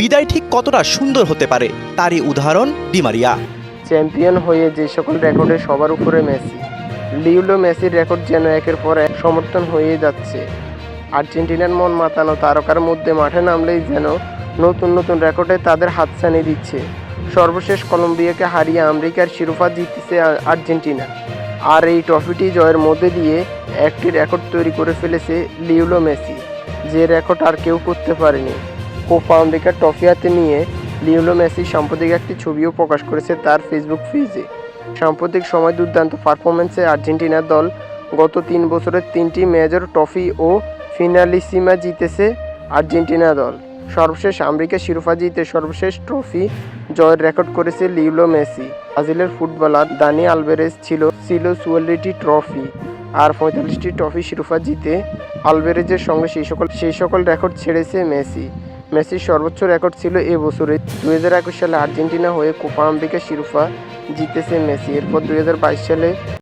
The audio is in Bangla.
বিদায় ঠিক কতটা সুন্দর হতে পারে, তারই উদাহরণ ডিমারিয়া। চ্যাম্পিয়ন হয়ে যে সকল রেকর্ডে সবার উপরে মেসি লিওলো মেসির রেকর্ড যেন একের পর এক সমর্থন হয়ে যাচ্ছে। আর্জেন্টিনার মন মাতানো তারকার মধ্যে মাঠে নামলেই যেন নতুন নতুন রেকর্ডে তাদের হাত হাতছানি দিচ্ছে। সর্বশেষ কলম্বিয়াকে হারিয়ে আমেরিকার শিরোপা জিতেছে আর্জেন্টিনা। আর এই ট্রফিটি জয়ের মধ্যে দিয়ে একটি রেকর্ড তৈরি করে ফেলেছে লিওলো মেসি, যে রেকর্ড আর কেউ করতে পারেনি। কোপা আমেরিকার ট্রফি হাতে নিয়ে লিওলো মেসি সাম্প্রতিক একটি ছবিও প্রকাশ করেছে তার ফেসবুক পেজে। সাম্প্রতিক সময় দুর্দান্ত পারফরমেন্সে আর্জেন্টিনার দল গত তিন বছরের তিনটি মেজর ট্রফি ও ফিনালিসিমা জিতেছে আর্জেন্টিনা দল। সর্বশেষ আমেরিকা শিরোপা জিতে সর্বশেষ ট্রফি জয়ের রেকর্ড করেছে লিওলো মেসি। ব্রাজিলের ফুটবলার দানি আলভেরেজ ছিল ছিল চুয়াল্লিশটি ট্রফি আর পঁয়তাল্লিশটি ট্রফি শিরোপা জিতে আলভেরেজের সঙ্গে সেই সকল সেই সকল রেকর্ড ছেড়েছে মেসি। মেসির সর্বোচ্চ রেকর্ড ছিল এ বছরে। দুই হাজার একুশ সালে আর্জেন্টিনা হয়ে কোপা আমেরিকা শিরোপা জিতেছে মেসি। এরপর দুই বাইশ সালে